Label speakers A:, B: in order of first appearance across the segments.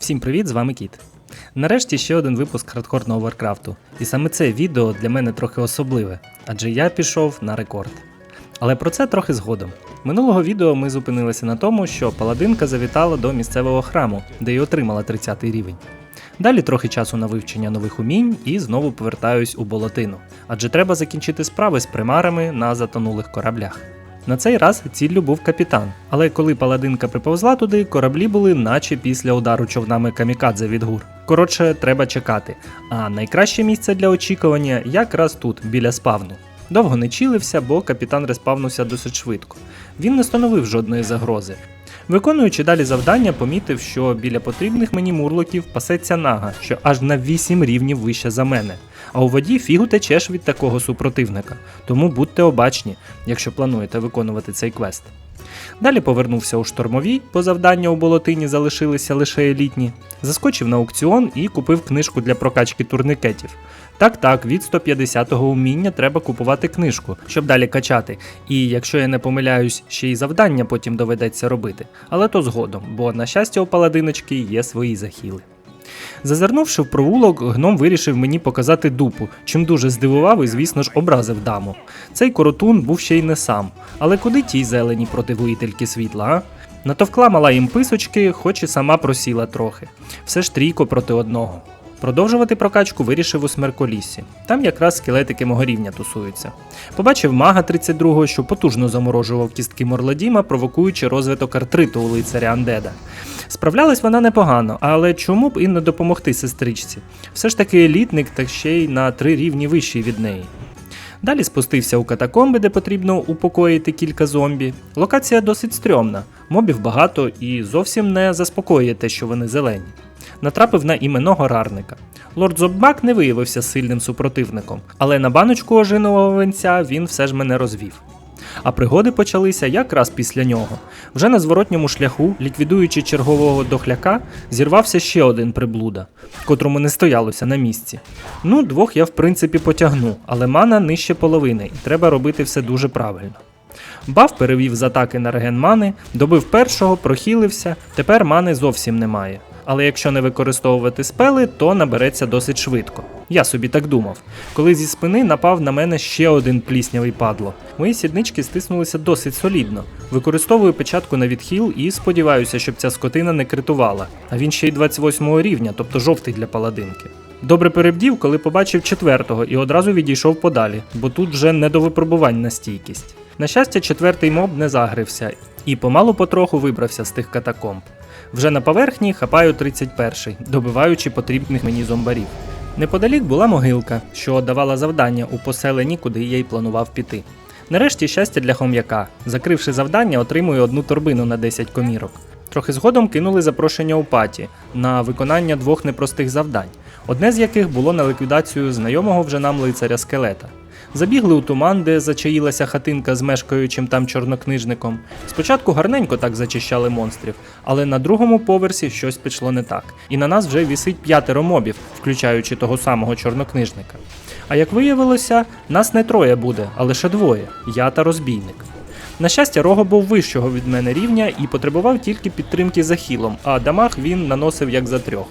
A: Всім привіт, з вами Кіт. Нарешті ще один випуск хардкорного Варкрафту, і саме це відео для мене трохи особливе, адже я пішов на рекорд. Але про це трохи згодом. Минулого відео ми зупинилися на тому, що паладинка завітала до місцевого храму, де й отримала 30 рівень. Далі трохи часу на вивчення нових умінь і знову повертаюсь у болотину, адже треба закінчити справи з примарами на затонулих кораблях. На цей раз ціллю був капітан, але коли паладинка приповзла туди, кораблі були наче після удару човнами камікадзе від гур. Коротше, треба чекати. А найкраще місце для очікування якраз тут, біля спавну. Довго не чілився, бо капітан респавнувся досить швидко. Він не становив жодної загрози. Виконуючи далі завдання, помітив, що біля потрібних мені мурлоків пасеться нага, що аж на 8 рівнів вище за мене. А у воді фігу течеш від такого супротивника, тому будьте обачні, якщо плануєте виконувати цей квест. Далі повернувся у штормовій, бо завдання у болотині залишилися лише елітні, заскочив на аукціон і купив книжку для прокачки турникетів. Так, так, від 150-го уміння треба купувати книжку, щоб далі качати. І якщо я не помиляюсь, ще й завдання потім доведеться робити. Але то згодом, бо на щастя у паладиночки є свої захіли. Зазирнувши в провулок, гном вирішив мені показати дупу, чим дуже здивував і, звісно ж, образив даму. Цей коротун був ще й не сам. Але куди тій зелені проти воїтельки світла, а? Натовкла мала їм писочки, хоч і сама просіла трохи. Все ж трійко проти одного. Продовжувати прокачку вирішив у смерколіссі. Там якраз скелетики мого рівня тусуються. Побачив мага 32-го, що потужно заморожував кістки Морладіма, провокуючи розвиток артриту у лицаря Андеда. Справлялась вона непогано, але чому б і не допомогти сестричці? Все ж таки елітник, та ще й на три рівні вищий від неї. Далі спустився у катакомби, де потрібно упокоїти кілька зомбі. Локація досить стрьомна, мобів багато і зовсім не заспокоює те, що вони зелені. Натрапив на іменного рарника. Лорд Зобмак не виявився сильним супротивником, але на баночку ожинового венця він все ж мене розвів. А пригоди почалися якраз після нього. Вже на зворотньому шляху, ліквідуючи чергового дохляка, зірвався ще один приблуда, котрому не стоялося на місці. Ну, двох я в принципі потягну, але мана нижче половини, і треба робити все дуже правильно. Баф перевів з атаки на реген мани, добив першого, прохілився, тепер мани зовсім немає. Але якщо не використовувати спели, то набереться досить швидко. Я собі так думав. Коли зі спини напав на мене ще один пліснявий падло. Мої сіднички стиснулися досить солідно. Використовую печатку на відхил і сподіваюся, щоб ця скотина не критувала. А він ще й 28 рівня, тобто жовтий для паладинки. Добре перебдів, коли побачив четвертого і одразу відійшов подалі, бо тут вже не до випробувань на стійкість. На щастя, четвертий моб не загрився і помалу потроху вибрався з тих катакомб. Вже на поверхні хапаю 31-й, добиваючи потрібних мені зомбарів. Неподалік була могилка, що давала завдання у поселенні, куди я й планував піти. Нарешті щастя для хом'яка. Закривши завдання, отримую одну торбину на 10 комірок. Трохи згодом кинули запрошення у паті на виконання двох непростих завдань, одне з яких було на ліквідацію знайомого вже нам лицаря скелета. Забігли у туман, де зачаїлася хатинка з мешкаючим там чорнокнижником. Спочатку гарненько так зачищали монстрів, але на другому поверсі щось пішло не так, і на нас вже вісить п'ятеро мобів, включаючи того самого чорнокнижника. А як виявилося, нас не троє буде, а лише двоє я та розбійник. На щастя, Рого був вищого від мене рівня і потребував тільки підтримки за хілом, а дамаг він наносив як за трьох.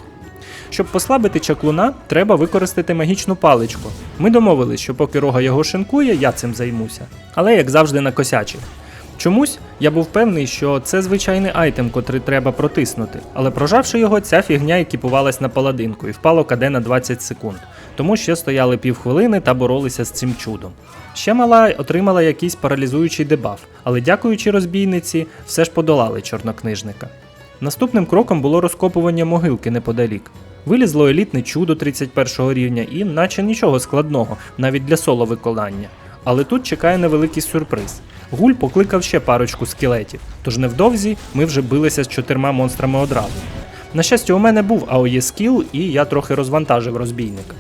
A: Щоб послабити чаклуна, треба використати магічну паличку. Ми домовились, що поки рога його шинкує, я цим займуся. Але як завжди накосячив. Чомусь я був певний, що це звичайний айтем, котрий треба протиснути, але прожавши його, ця фігня екіпувалась на паладинку і впало КД на 20 секунд. Тому ще стояли півхвилини та боролися з цим чудом. Ще мала отримала якийсь паралізуючий дебаф, але дякуючи розбійниці, все ж подолали чорнокнижника. Наступним кроком було розкопування могилки неподалік. Вилізло елітне чудо 31 рівня і наче нічого складного, навіть для соло виконання. Але тут чекає невеликий сюрприз. Гуль покликав ще парочку скелетів, тож невдовзі ми вже билися з чотирма монстрами одразу. На щастя, у мене був АОЄ скіл, і я трохи розвантажив розбійника.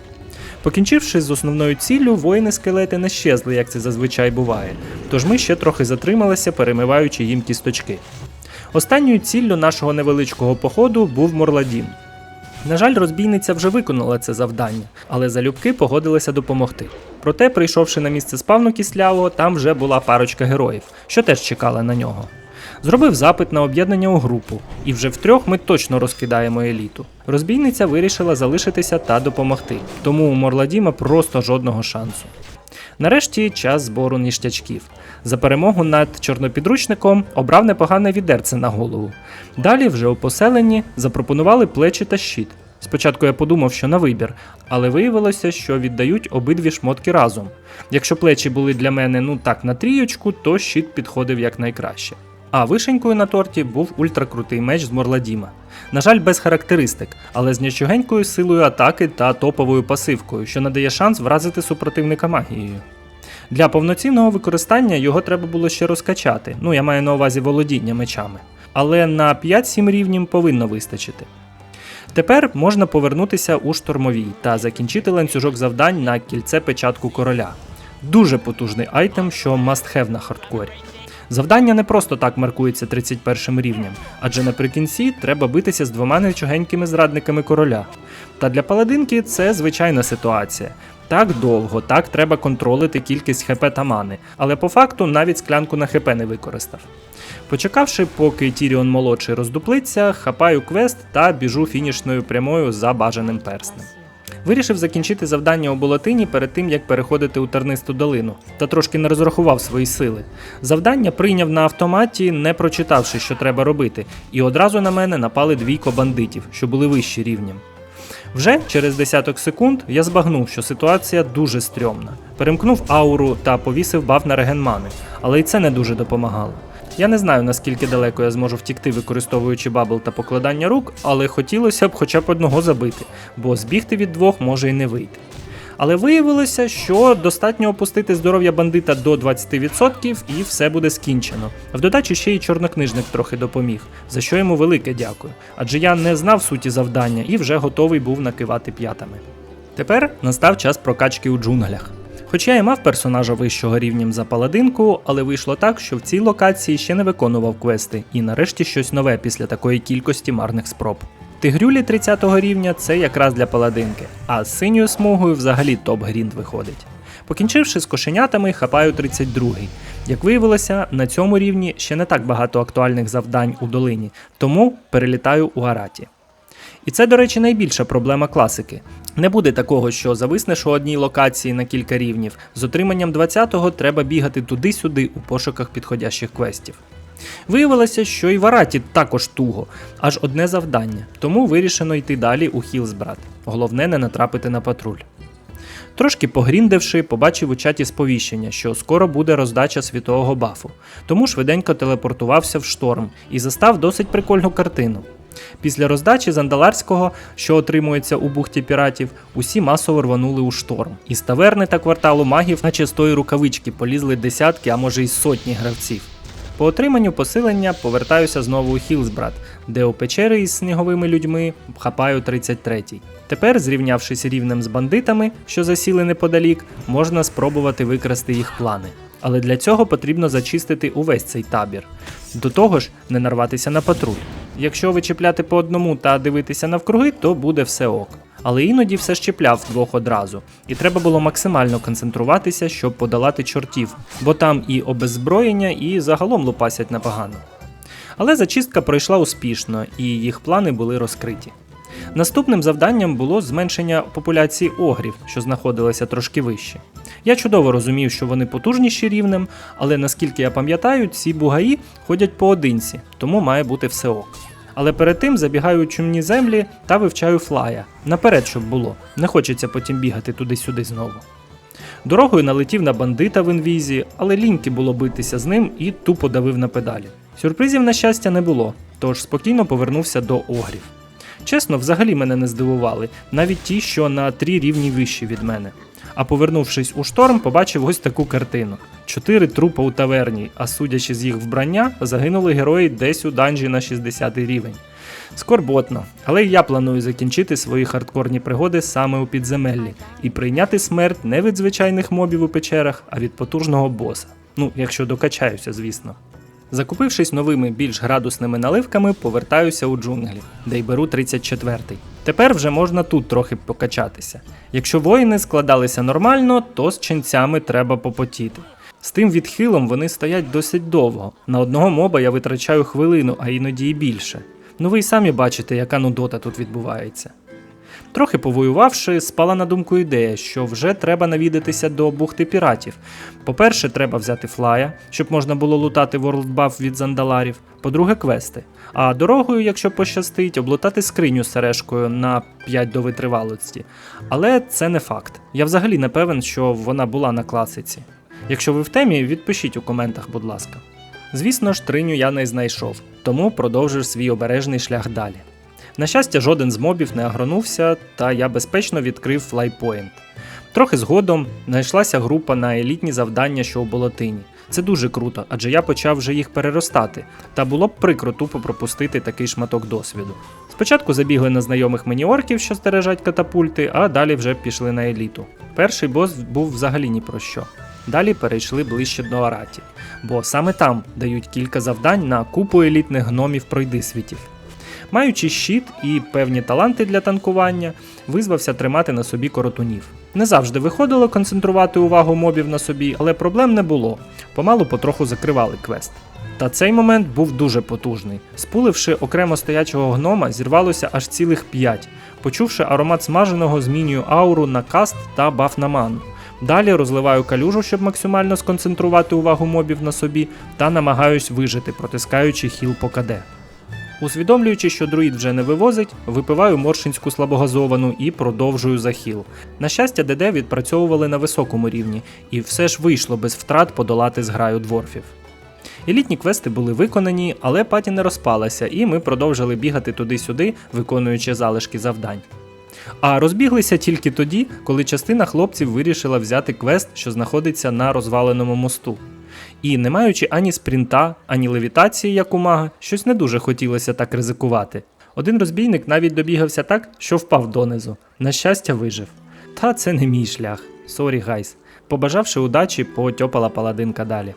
A: Покінчивши з основною ціллю, воїни скелети не щезли, як це зазвичай буває, тож ми ще трохи затрималися, перемиваючи їм кісточки. Останньою ціллю нашого невеличкого походу був Морладін. На жаль, розбійниця вже виконала це завдання, але залюбки погодилися допомогти. Проте, прийшовши на місце спавну кислявого, там вже була парочка героїв, що теж чекала на нього. Зробив запит на об'єднання у групу, і вже втрьох ми точно розкидаємо еліту. Розбійниця вирішила залишитися та допомогти, тому у Морладіма просто жодного шансу. Нарешті час збору ніштячків. За перемогу над чорнопідручником обрав непогане відерце на голову. Далі, вже у поселенні, запропонували плечі та щит. Спочатку я подумав, що на вибір, але виявилося, що віддають обидві шмотки разом. Якщо плечі були для мене ну так на трієчку, то щит підходив як найкраще. А вишенькою на торті був ультракрутий меч з Морладіма. На жаль, без характеристик, але з нічогенькою силою атаки та топовою пасивкою, що надає шанс вразити супротивника магією. Для повноцінного використання його треба було ще розкачати, ну я маю на увазі володіння мечами. Але на 5-7 рівнів повинно вистачити. Тепер можна повернутися у штормовій та закінчити ланцюжок завдань на кільце печатку короля. Дуже потужний айтем, що must have на хардкорі. Завдання не просто так маркується 31 рівнем, адже наприкінці треба битися з двома нечогенькими зрадниками короля. Та для паладинки це звичайна ситуація. Так довго, так треба контролити кількість хп та мани, але по факту навіть склянку на хп не використав. Почекавши, поки Тіріон молодший роздуплиться, хапаю квест та біжу фінішною прямою за бажаним перснем. Вирішив закінчити завдання у болотині перед тим, як переходити у тернисту долину, та трошки не розрахував свої сили. Завдання прийняв на автоматі, не прочитавши, що треба робити, і одразу на мене напали двійко бандитів, що були вищі рівнем. Вже через десяток секунд я збагнув, що ситуація дуже стрьомна. Перемкнув ауру та повісив баф на реген мани, але й це не дуже допомагало. Я не знаю, наскільки далеко я зможу втікти, використовуючи бабл та покладання рук, але хотілося б хоча б одного забити, бо збігти від двох може і не вийти. Але виявилося, що достатньо опустити здоров'я бандита до 20% і все буде скінчено. В додачі ще й чорнокнижник трохи допоміг, за що йому велике дякую. Адже я не знав суті завдання і вже готовий був накивати п'ятами. Тепер настав час прокачки у джунглях. Хоч я мав персонажа вищого рівнем за паладинку, але вийшло так, що в цій локації ще не виконував квести, і нарешті щось нове після такої кількості марних спроб. Тигрюлі 30 рівня це якраз для паладинки, а з синьою смугою взагалі топ-грінд виходить. Покінчивши з кошенятами, хапаю 32-й. Як виявилося, на цьому рівні ще не так багато актуальних завдань у долині, тому перелітаю у Араті. І це, до речі, найбільша проблема класики. Не буде такого, що зависнеш у одній локації на кілька рівнів. З отриманням 20-го треба бігати туди-сюди у пошуках підходящих квестів. Виявилося, що і в Араті також туго, аж одне завдання, тому вирішено йти далі у Хілсбрат. Головне не натрапити на патруль. Трошки погріндивши, побачив у чаті сповіщення, що скоро буде роздача світового бафу, тому швиденько телепортувався в шторм і застав досить прикольну картину. Після роздачі Зандаларського, що отримується у бухті піратів, усі масово рванули у шторм. Із таверни та кварталу магів, наче з тої рукавички, полізли десятки, а може й сотні гравців. По отриманню посилення повертаюся знову у Хілсбрат, де у печери із сніговими людьми хапаю 33-й. Тепер, зрівнявшись рівнем з бандитами, що засіли неподалік, можна спробувати викрасти їх плани. Але для цього потрібно зачистити увесь цей табір. До того ж, не нарватися на патруль. Якщо вичіпляти по одному та дивитися навкруги, то буде все ок. Але іноді все щепляв двох одразу, і треба було максимально концентруватися, щоб подолати чортів, бо там і обеззброєння, і загалом лупасять напогано. Але зачистка пройшла успішно, і їх плани були розкриті. Наступним завданням було зменшення популяції огрів, що знаходилися трошки вище. Я чудово розумів, що вони потужніші рівнем, але наскільки я пам'ятаю, ці бугаї ходять поодинці, тому має бути все ок. Але перед тим забігаю у чумні землі та вивчаю флая. Наперед, щоб було. Не хочеться потім бігати туди-сюди знову. Дорогою налетів на бандита в інвізі, але ліньки було битися з ним і тупо давив на педалі. Сюрпризів, на щастя, не було, тож спокійно повернувся до огрів. Чесно, взагалі мене не здивували, навіть ті, що на три рівні вищі від мене. А повернувшись у шторм, побачив ось таку картину: чотири трупа у таверні, а судячи з їх вбрання, загинули герої десь у данжі на 60 рівень. Скорботно, але я планую закінчити свої хардкорні пригоди саме у підземеллі і прийняти смерть не від звичайних мобів у печерах, а від потужного боса. Ну, якщо докачаюся, звісно. Закупившись новими більш градусними наливками, повертаюся у джунглі, де й беру 34-й. Тепер вже можна тут трохи покачатися. Якщо воїни складалися нормально, то з ченцями треба попотіти. З тим відхилом вони стоять досить довго. На одного моба я витрачаю хвилину, а іноді і більше. Ну ви й самі бачите, яка нудота тут відбувається. Трохи повоювавши, спала на думку ідея, що вже треба навідатися до бухти піратів. По-перше, треба взяти флая, щоб можна було лутати Buff від зандаларів. По-друге, квести. А дорогою, якщо пощастить, облутати скриню сережкою на 5 до витривалості. Але це не факт. Я взагалі не певен, що вона була на класиці. Якщо ви в темі, відпишіть у коментах, будь ласка. Звісно ж, триню я не знайшов, тому продовжив свій обережний шлях далі. На щастя, жоден з мобів не агронувся, та я безпечно відкрив флайпоінт. Трохи згодом знайшлася група на елітні завдання, що у болотині. Це дуже круто, адже я почав вже їх переростати, та було б прикро тупо пропустити такий шматок досвіду. Спочатку забігли на знайомих мені орків, що стережать катапульти, а далі вже пішли на еліту. Перший бос був взагалі ні про що. Далі перейшли ближче до Араті, бо саме там дають кілька завдань на купу елітних гномів пройдисвітів. Маючи щит і певні таланти для танкування, визвався тримати на собі коротунів. Не завжди виходило концентрувати увагу мобів на собі, але проблем не було. Помалу потроху закривали квест. Та цей момент був дуже потужний. Спуливши окремо стоячого гнома, зірвалося аж цілих п'ять. Почувши аромат смаженого, змінюю ауру на каст та баф на ману. Далі розливаю калюжу, щоб максимально сконцентрувати увагу мобів на собі, та намагаюсь вижити, протискаючи хіл по КД. Усвідомлюючи, що друїд вже не вивозить, випиваю моршинську слабогазовану і продовжую захіл. На щастя, ДД відпрацьовували на високому рівні, і все ж вийшло без втрат подолати зграю дворфів. Елітні квести були виконані, але паті не розпалася, і ми продовжили бігати туди-сюди, виконуючи залишки завдань. А розбіглися тільки тоді, коли частина хлопців вирішила взяти квест, що знаходиться на розваленому мосту. І не маючи ані спринта, ані левітації, як у мага, щось не дуже хотілося так ризикувати. Один розбійник навіть добігався так, що впав донизу. На щастя, вижив. Та це не мій шлях. Сорі, гайс. Побажавши удачі, потьопала паладинка далі.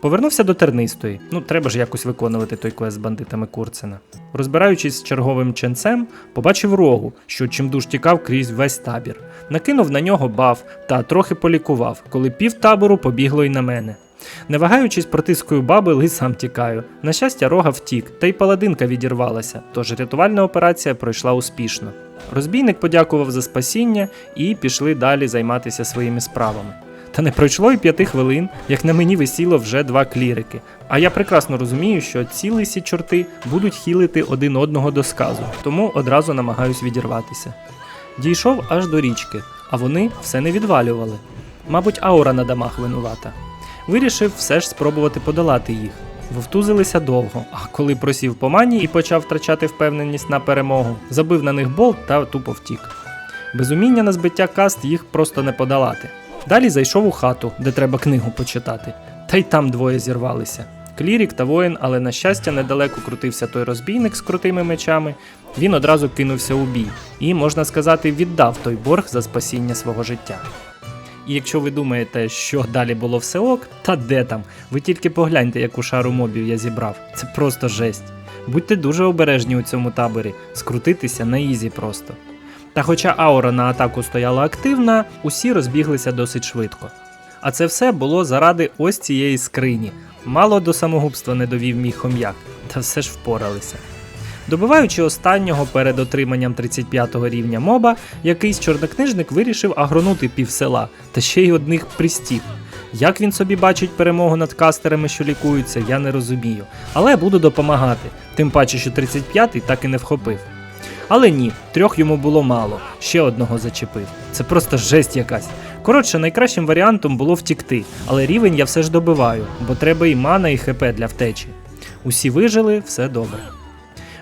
A: Повернувся до тернистої. Ну, треба ж якось виконувати той квест з бандитами Курцена. Розбираючись з черговим ченцем, побачив рогу, що чимдуж тікав крізь весь табір. Накинув на нього баф та трохи полікував, коли пів табору побігло й на мене. Не вагаючись протискою бабил і сам тікаю. На щастя, рога втік, та й паладинка відірвалася, тож рятувальна операція пройшла успішно. Розбійник подякував за спасіння і пішли далі займатися своїми справами. Та не пройшло й п'яти хвилин, як на мені висіло вже два клірики. А я прекрасно розумію, що ці лисі чорти будуть хілити один одного до сказу, тому одразу намагаюсь відірватися. Дійшов аж до річки, а вони все не відвалювали. Мабуть, аура на дамах винувата. Вирішив все ж спробувати подолати їх. Вовтузилися довго, а коли просів по мані і почав втрачати впевненість на перемогу, забив на них болт та тупо втік. Без уміння на збиття каст їх просто не подолати. Далі зайшов у хату, де треба книгу почитати. Та й там двоє зірвалися. Клірік та воїн, але на щастя, недалеко крутився той розбійник з крутими мечами. Він одразу кинувся у бій і, можна сказати, віддав той борг за спасіння свого життя. І якщо ви думаєте, що далі було все ок, та де там? Ви тільки погляньте, яку шару мобів я зібрав. Це просто жесть. Будьте дуже обережні у цьому таборі, скрутитися на ізі просто. Та хоча аура на атаку стояла активна, усі розбіглися досить швидко. А це все було заради ось цієї скрині. Мало до самогубства не довів мій хом'як, та все ж впоралися. Добиваючи останнього перед отриманням 35-го рівня моба, якийсь чорнокнижник вирішив агронути пів села та ще й одних пристів. Як він собі бачить перемогу над кастерами, що лікуються, я не розумію. Але буду допомагати, тим паче, що 35-й так і не вхопив. Але ні, трьох йому було мало, ще одного зачепив. Це просто жесть якась. Коротше, найкращим варіантом було втікти, але рівень я все ж добиваю, бо треба і мана, і хп для втечі. Усі вижили, все добре.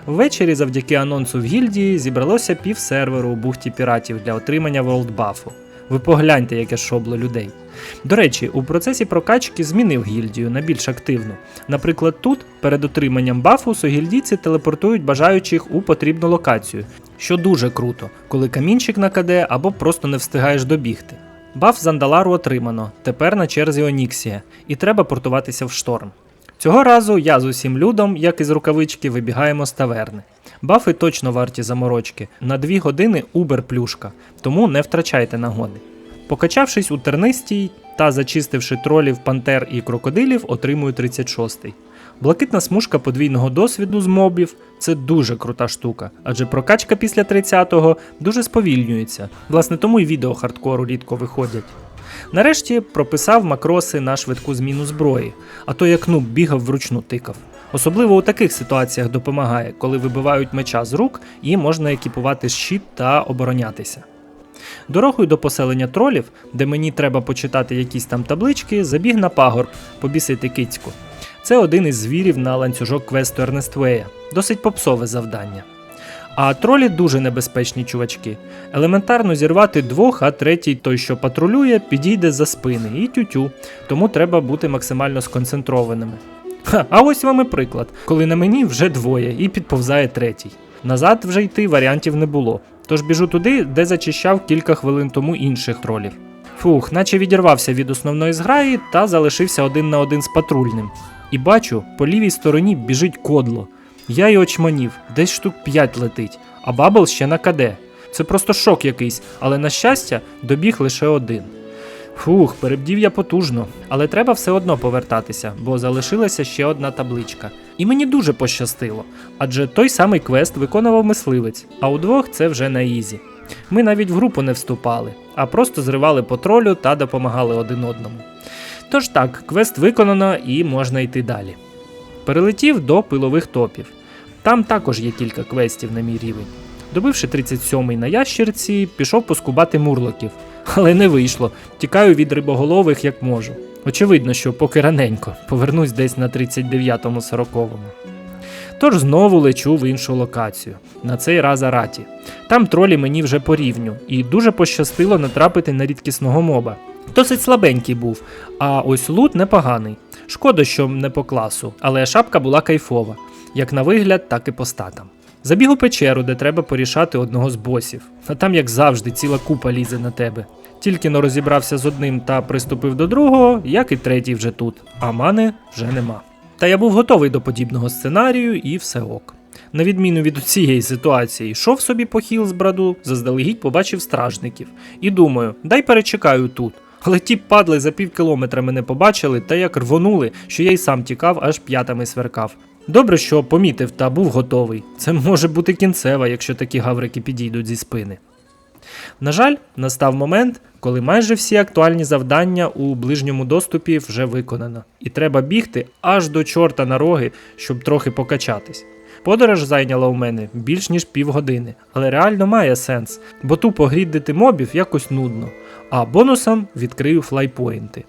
A: Ввечері, завдяки анонсу в гільдії, зібралося пів серверу у бухті піратів для отримання волдбафу. Ви погляньте, яке шобло людей. До речі, у процесі прокачки змінив гільдію на більш активну. Наприклад, тут перед отриманням бафу согільдійці телепортують бажаючих у потрібну локацію, що дуже круто, коли камінчик на КД або просто не встигаєш добігти. Баф Зандалару отримано, тепер на черзі Оніксія, і треба портуватися в шторм. Цього разу я з усім людом, як із рукавички, вибігаємо з таверни. Бафи точно варті заморочки. На 2 години убер плюшка, тому не втрачайте нагоди. Покачавшись у тернистій, та зачистивши тролів, пантер і крокодилів, отримую 36-й. Блакитна смужка подвійного досвіду з мобів це дуже крута штука, адже прокачка після 30-го дуже сповільнюється. Власне, тому й відео хардкору рідко виходять. Нарешті прописав макроси на швидку зміну зброї, а то як нуб бігав вручну тикав. Особливо у таких ситуаціях допомагає, коли вибивають меча з рук і можна екіпувати щит та оборонятися. Дорогою до поселення тролів, де мені треба почитати якісь там таблички, забіг на пагорб, побісити кицьку. Це один із звірів на ланцюжок квесту Ернествея. Досить попсове завдання. А тролі дуже небезпечні чувачки. Елементарно зірвати двох, а третій, той, що патрулює, підійде за спини і тютю, тому треба бути максимально сконцентрованими. Ха, а ось вам і приклад, коли на мені вже двоє і підповзає третій. Назад вже йти варіантів не було. Тож біжу туди, де зачищав кілька хвилин тому інших тролів. Фух, наче відірвався від основної зграї та залишився один на один з патрульним. І бачу, по лівій стороні біжить кодло. Я й очманів, десь штук 5 летить, а бабл ще на КД. Це просто шок якийсь, але на щастя, добіг лише один. Фух, перебдів я потужно, але треба все одно повертатися, бо залишилася ще одна табличка. І мені дуже пощастило, адже той самий квест виконував мисливець, а удвох це вже на ізі. Ми навіть в групу не вступали, а просто зривали по тролю та допомагали один одному. Тож так, квест виконано і можна йти далі. Перелетів до пилових топів. Там також є кілька квестів на мій рівень. Добивши 37-й на ящерці, пішов поскубати мурлоків. Але не вийшло. Тікаю від рибоголових як можу. Очевидно, що поки раненько, повернусь десь на 39-му 40-му. Тож знову лечу в іншу локацію, на цей раз Араті. Там тролі мені вже по рівню, і дуже пощастило натрапити на рідкісного моба. Досить слабенький був, а ось лут непоганий. Шкода, що не по класу, але шапка була кайфова, як на вигляд, так і по статам. Забіг у печеру, де треба порішати одного з босів. А там, як завжди, ціла купа лізе на тебе. Тільки но розібрався з одним та приступив до другого, як і третій вже тут, а мани вже нема. Та я був готовий до подібного сценарію і все ок. На відміну від цієї ситуації, йшов собі по хіл з браду, заздалегідь побачив стражників. І думаю, дай перечекаю тут. Але ті падли за пів кілометра мене побачили та як рвонули, що я й сам тікав, аж п'ятами сверкав. Добре, що помітив та був готовий. Це може бути кінцева, якщо такі гаврики підійдуть зі спини. На жаль, настав момент, коли майже всі актуальні завдання у ближньому доступі вже виконано, і треба бігти аж до чорта на роги, щоб трохи покачатись. Подорож зайняла у мене більш ніж півгодини, але реально має сенс, бо тупо гріддити мобів якось нудно, а бонусом відкрию флайпоінти.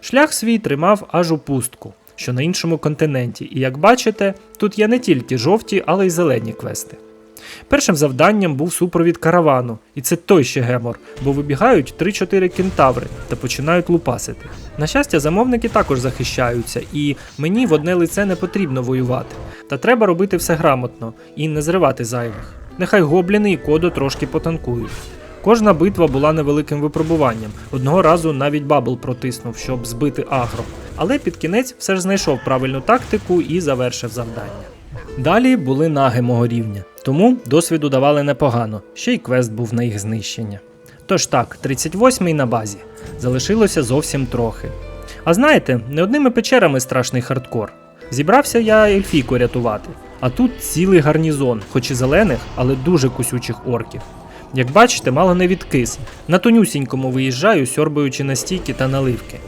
A: Шлях свій тримав аж у пустку, що на іншому континенті, і як бачите, тут є не тільки жовті, але й зелені квести. Першим завданням був супровід каравану, і це той ще гемор, бо вибігають 3-4 кентаври та починають лупасити. На щастя, замовники також захищаються, і мені в одне лице не потрібно воювати. Та треба робити все грамотно і не зривати зайвих. Нехай гобліни і кодо трошки потанкують. Кожна битва була невеликим випробуванням. Одного разу навіть бабл протиснув, щоб збити агро. Але під кінець все ж знайшов правильну тактику і завершив завдання. Далі були наги мого рівня, тому досвіду давали непогано, ще й квест був на їх знищення. Тож так, 38-й на базі. Залишилося зовсім трохи. А знаєте, не одними печерами страшний хардкор. Зібрався я ельфійку рятувати, а тут цілий гарнізон, хоч і зелених, але дуже кусючих орків. Як бачите, мало не відкис. На тонюсінькому виїжджаю, сьорбаючи на стійки та наливки.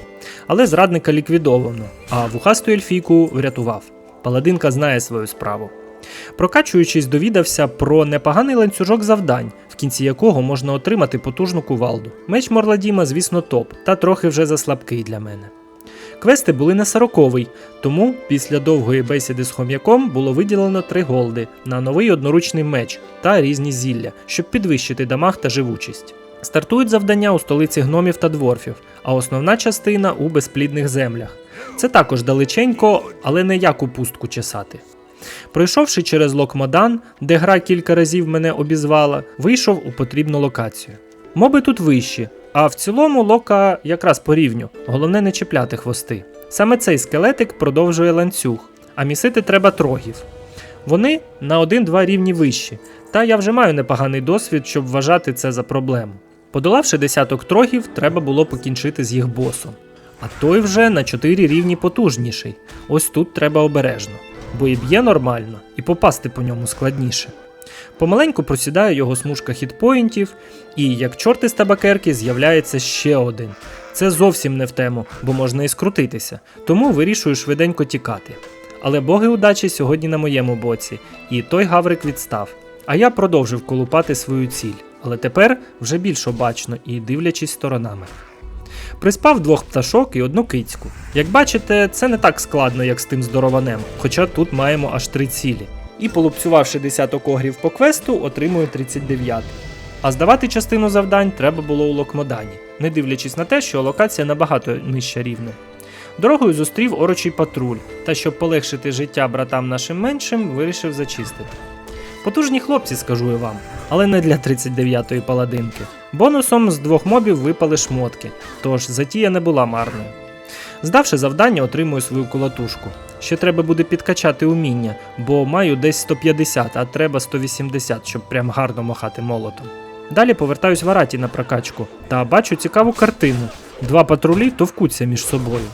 A: Але зрадника ліквідовано, а вухасту ельфійку врятував. Паладинка знає свою справу. Прокачуючись, довідався про непоганий ланцюжок завдань, в кінці якого можна отримати потужну кувалду. Меч Морладіма, звісно, топ, та трохи вже заслабкий для мене. Квести були на сороковий, тому після довгої бесіди з хом'яком було виділено три голди на новий одноручний меч та різні зілля, щоб підвищити дамаг та живучість. Стартують завдання у столиці гномів та дворфів, а основна частина у безплідних землях. Це також далеченько, але не як у пустку чесати. Пройшовши через Локмодан, де гра кілька разів мене обізвала, вийшов у потрібну локацію. Моби тут вищі, а в цілому лока якраз по рівню, головне не чіпляти хвости. Саме цей скелетик продовжує ланцюг, а місити треба трогів. Вони на один-два рівні вищі, та я вже маю непоганий досвід, щоб вважати це за проблему. Подолавши десяток трогів, треба було покінчити з їх босом. А той вже на 4 рівні потужніший. Ось тут треба обережно, бо і б'є нормально, і попасти по ньому складніше. Помаленьку просідає його смужка хітпоінтів, і як чорти з табакерки з'являється ще один. Це зовсім не в тему, бо можна і скрутитися, тому вирішую швиденько тікати. Але боги удачі сьогодні на моєму боці, і той гаврик відстав. А я продовжив колупати свою ціль, але тепер вже більш обачно і дивлячись сторонами. Приспав двох пташок і одну кицьку. Як бачите, це не так складно, як з тим здорованем, хоча тут маємо аж три цілі. І полупцювавши десяток огрів по квесту, отримую 39. А здавати частину завдань треба було у Локмодані, не дивлячись на те, що локація набагато нижча рівня. Дорогою зустрів орочий патруль, та щоб полегшити життя братам нашим меншим, вирішив зачистити. Потужні хлопці, скажу я вам, але не для 39-ї паладинки. Бонусом з двох мобів випали шмотки, тож затія не була марною. Здавши завдання, отримую свою колотушку. Ще треба буде підкачати уміння, бо маю десь 150, а треба 180, щоб прям гарно махати молотом. Далі повертаюсь в Араті на прокачку та бачу цікаву картину. Два патрулі товкуться між собою.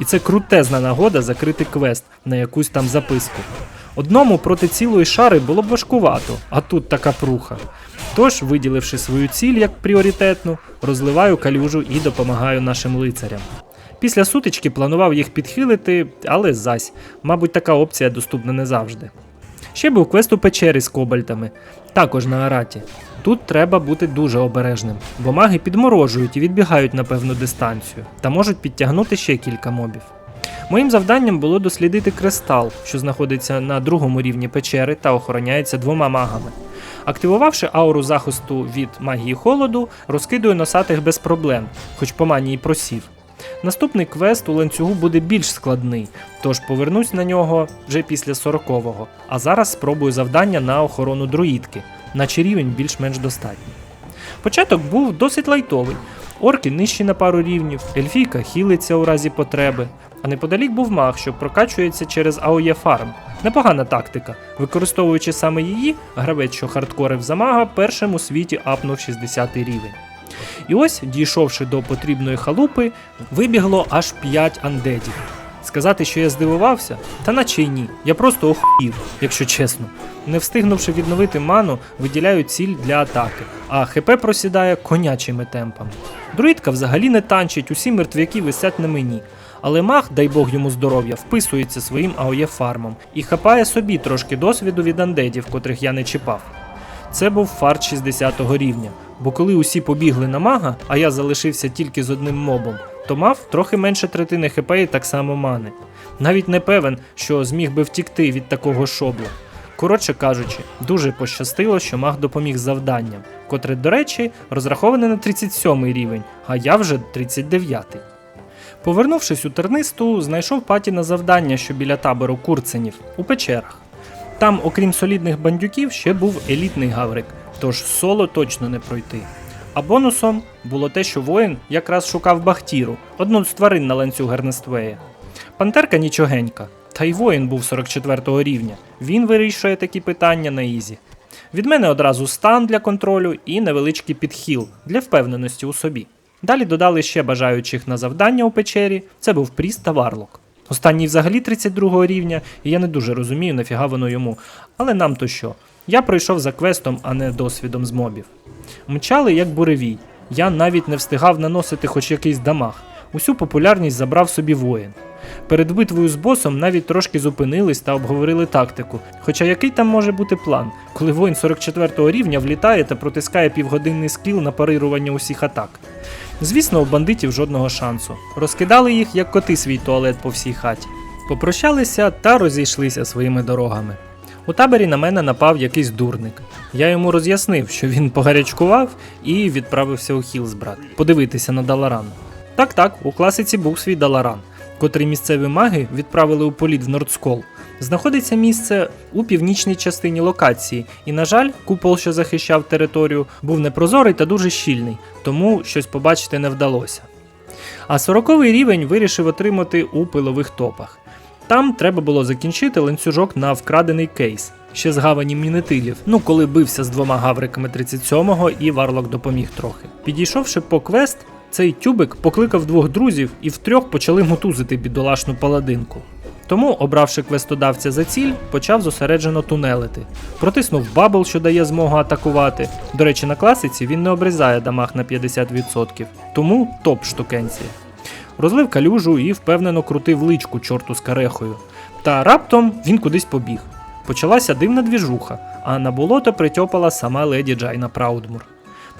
A: І це крутезна нагода закрити квест на якусь там записку. Одному проти цілої шари було б важкувато, а тут така пруха. Тож, виділивши свою ціль як пріоритетну, розливаю калюжу і допомагаю нашим лицарям. Після сутички планував їх підхилити, але зась, мабуть, така опція доступна не завжди. Ще був квест у печері з кобальтами, також на Араті. Тут треба бути дуже обережним, бо маги підморожують і відбігають на певну дистанцію та можуть підтягнути ще кілька мобів. Моїм завданням було дослідити кристал, що знаходиться на другому рівні печери та охороняється двома магами. Активувавши ауру захисту від магії холоду, розкидую носатих без проблем, хоч по манії просів. Наступний квест у ланцюгу буде більш складний, тож повернусь на нього вже після 40-го, а зараз спробую завдання на охорону друїдки, наче рівень більш-менш достатній. Початок був досить лайтовий. Орки нижчі на пару рівнів, ельфійка хілиться у разі потреби, а неподалік був маг, що прокачується через АОЄ фарм. Непогана тактика. Використовуючи саме її, гравець, що хардкорив за мага, першим у світі апнув 60 рівень. І ось, дійшовши до потрібної халупи, вибігло аж 5 андедів. Сказати, що я здивувався, та наче й ні. Я просто охуїв, якщо чесно. Не встигнувши відновити ману, виділяю ціль для атаки, а ХП просідає конячими темпами. Друїдка взагалі не танчить, усі мертвяки висять на мені. Але маг, дай Бог йому здоров'я, вписується своїм АОЄ фармом і хапає собі трошки досвіду від андедів, котрих я не чіпав. Це був фарт 60 рівня, бо коли усі побігли на мага, а я залишився тільки з одним мобом, то мав трохи менше третини хп і так само мани. Навіть не певен, що зміг би втікти від такого шобла. Коротше кажучи, дуже пощастило, що маг допоміг завданням, котре, до речі, розраховане на 37 рівень, а я вже 39. Повернувшись у тернисту, знайшов паті на завдання, що біля табору курценів, у печерах. Там, окрім солідних бандюків, ще був елітний гаврик, тож соло точно не пройти. А бонусом було те, що воїн якраз шукав Бахтіру, одну з тварин на ланцюг Гернествея. Пантерка нічогенька, та й воїн був 44 рівня. Він вирішує такі питання на ізі. Від мене одразу стан для контролю і невеличкий підхіл для впевненості у собі. Далі додали ще бажаючих на завдання у печері. Це був Пріс та Варлок. Останній взагалі 32 рівня, і я не дуже розумію, нафіга воно йому. Але нам то що? Я пройшов за квестом, а не досвідом з мобів. Мчали як буревій. Я навіть не встигав наносити хоч якийсь дамаг. Усю популярність забрав собі воїн. Перед битвою з босом навіть трошки зупинились та обговорили тактику. Хоча який там може бути план, коли воїн 44 рівня влітає та протискає півгодинний скіл на парирування усіх атак. Звісно, у бандитів жодного шансу. Розкидали їх, як коти свій туалет по всій хаті. Попрощалися та розійшлися своїми дорогами. У таборі на мене напав якийсь дурник. Я йому роз'яснив, що він погарячкував і відправився у Хілсбрат подивитися на Даларан. Так так, у класиці був свій Даларан, котрий місцеві маги відправили у політ в Нордскол. Знаходиться місце у північній частині локації, і, на жаль, купол, що захищав територію, був непрозорий та дуже щільний, тому щось побачити не вдалося. А 40-й рівень вирішив отримати у пилових топах. Там треба було закінчити ланцюжок на вкрадений кейс, ще з гавані мінетилів. Ну, коли бився з двома гавриками 37-го і Варлок допоміг трохи. Підійшовши по квест, цей тюбик покликав двох друзів і втрьох почали мотузити бідолашну паладинку. Тому, обравши квестодавця за ціль, почав зосереджено тунелити. Протиснув бабл, що дає змогу атакувати. До речі, на класиці він не обрізає дамаг на 50%, тому топ штукенція. Розлив калюжу і впевнено крутив личку чорту з карехою. Та раптом він кудись побіг. Почалася дивна двіжуха, а на болото притьопала сама леді Джайна Праудмур.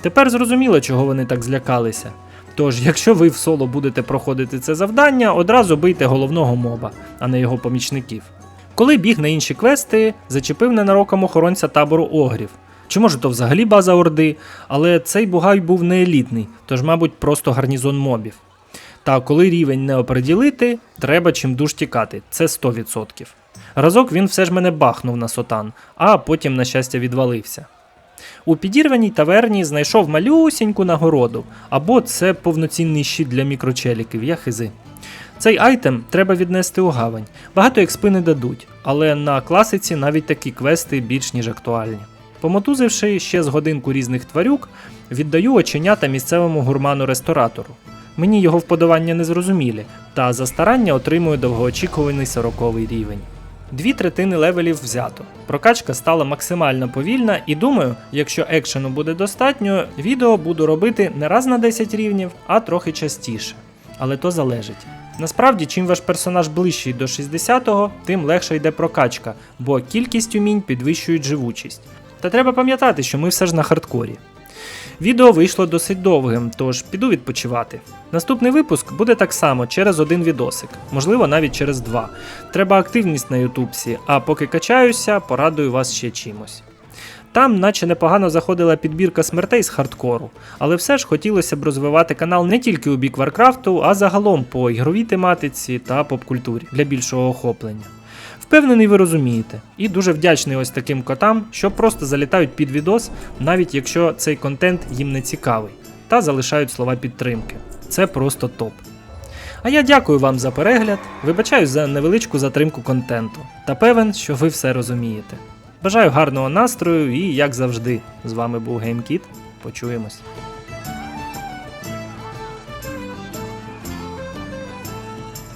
A: Тепер зрозуміло, чого вони так злякалися. Тож, якщо ви в соло будете проходити це завдання, одразу бийте головного моба, а не його помічників. Коли біг на інші квести, зачепив ненароком охоронця табору огрів. Чи може то взагалі база Орди, але цей бугай був не елітний, тож, мабуть, просто гарнізон мобів. Та коли рівень не оприділити, треба чимдуж тікати, це 100%. Разок він все ж мене бахнув на сотан, а потім, на щастя, відвалився. У підірваній таверні знайшов малюсіньку нагороду, або це повноцінний щит для мікрочеліків, я хизи. Цей айтем треба віднести у гавань. Багато експи не дадуть, але на класиці навіть такі квести більш ніж актуальні. Помотузивши ще з годинку різних тварюк, віддаю оченята місцевому гурману-ресторатору. Мені його вподобання не зрозумілі, та за старання отримую довгоочікуваний 40 рівень. Дві третини левелів взято. Прокачка стала максимально повільна, і думаю, якщо екшену буде достатньо, відео буду робити не раз на 10 рівнів, а трохи частіше. Але то залежить. Насправді, чим ваш персонаж ближчий до 60-го, тим легше йде прокачка, бо кількість умінь підвищують живучість. Та треба пам'ятати, що ми все ж на хардкорі. Відео вийшло досить довгим, тож піду відпочивати. Наступний випуск буде так само через один відосик, можливо, навіть через два. Треба активність на ютубсі, а поки качаюся, порадую вас ще чимось. Там, наче непогано заходила підбірка смертей з хардкору, але все ж хотілося б розвивати канал не тільки у бік Варкрафту, а загалом по ігровій тематиці та попкультурі для більшого охоплення. Впевнений, ви розумієте, і дуже вдячний ось таким котам, що просто залітають під відос, навіть якщо цей контент їм не цікавий, та залишають слова підтримки. Це просто топ. А я дякую вам за перегляд, вибачаюсь за невеличку затримку контенту, та певен, що ви все розумієте. Бажаю гарного настрою і, як завжди, з вами був GameKit. Почуємось.